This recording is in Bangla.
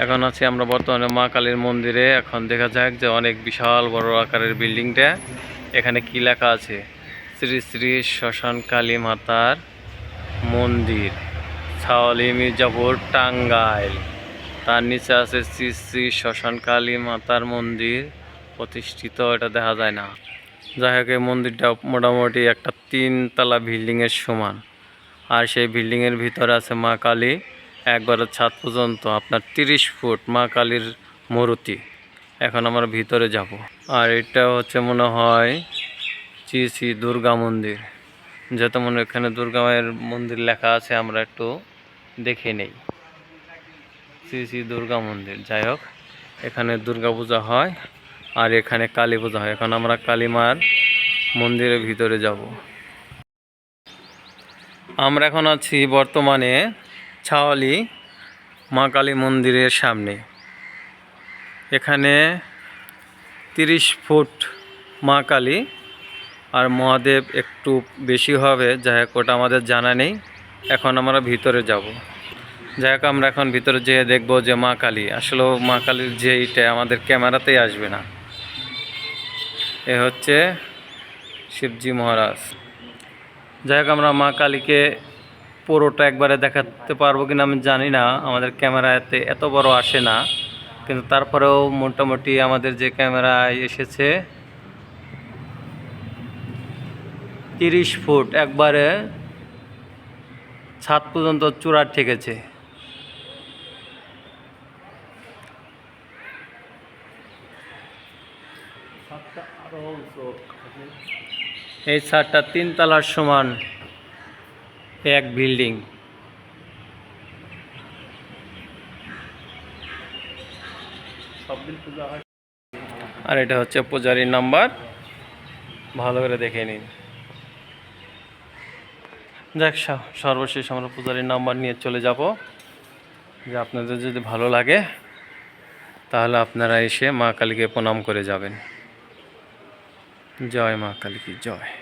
এখন আছি আমরা বর্তমানে মা কালীর মন্দিরে। এখন দেখা যাক যে অনেক বিশাল বড় আকারের বিল্ডিংটা। এখানে কি লেখা আছে? শ্রী শ্রী শ্মশান কালী মাতার মন্দির। ছাওয়ালি মির্জাপুর, টাঙ্গাইল। তার নিচে আছে শ্রী শ্রী শ্মশান কালী মাতার মন্দির প্রতিষ্ঠিত, এটা দেখা যায় না। যাই হোক, এই মন্দিরটা মোটামুটি একটা তিনতলা বিল্ডিংয়ের সমান। আর সেই বিল্ডিংয়ের ভিতরে আছে মা কালী। একবারে ছাদ পর্যন্ত আপনার তিরিশ ফুট মা কালীর মূর্তি। এখন আমরা ভিতরে যাব। আর এটা হচ্ছে মনে হয় শ্রী শ্রী দুর্গা মন্দির। যেহেতু মনে এখানে দুর্গা মায়ের মন্দির লেখা আছে, আমরা একটু দেখে নেই। শ্রী শ্রী দুর্গা মন্দির, যাই হোক, এখানে দুর্গা পূজা হয় আর এখানে কালী পূজা হয়। এখন আমরা কালী মার মন্দিরের ভিতরে যাব। আমরা এখন আছি বর্তমানে ছাওয়ালি মা কালী মন্দিরের সামনে। এখানে তিরিশ ফুট মা কালী আর মহাদেব একটু বেশি হবে, যাই হোক ওটা আমাদের জানা নেই। এখন আমরা ভিতরে যাব। যাই হোক, আমরা এখন ভিতরে যেয়ে দেখব যে মা কালী আসলে মা কালীর যে এইটা আমাদের ক্যামেরাতেই আসবে না। এ হচ্ছে শিবজি মহারাজ। যাই হোক, আমরা মা কালীকে পুরোটা একবারে দেখাতে পারব কিনা আমি জানি না। আমাদের ক্যামেরাতে এত বড় আসে না। কিন্তু তারপরেও মোটামুটি আমাদের যে ক্যামেরায় এসেছে, তিরিশ ফুট একবারে ছাদ পর্যন্ত চূড়া ঠেকেছে। এই ছাদটা তিন তলার সমান। এক বিল্ডিং। আর এটা হচ্ছে পূজারীর নাম্বার। ভালো করে দেখে নিন। যাক সর্বশেষ আমরা পূজারীর নাম্বার নিয়ে চলে যাব। যে আপনাদের যদি ভালো লাগে, তাহলে আপনারা এসে মা কালীকে প্রণাম করে যাবেন। জয় মা কালী কি, জয়।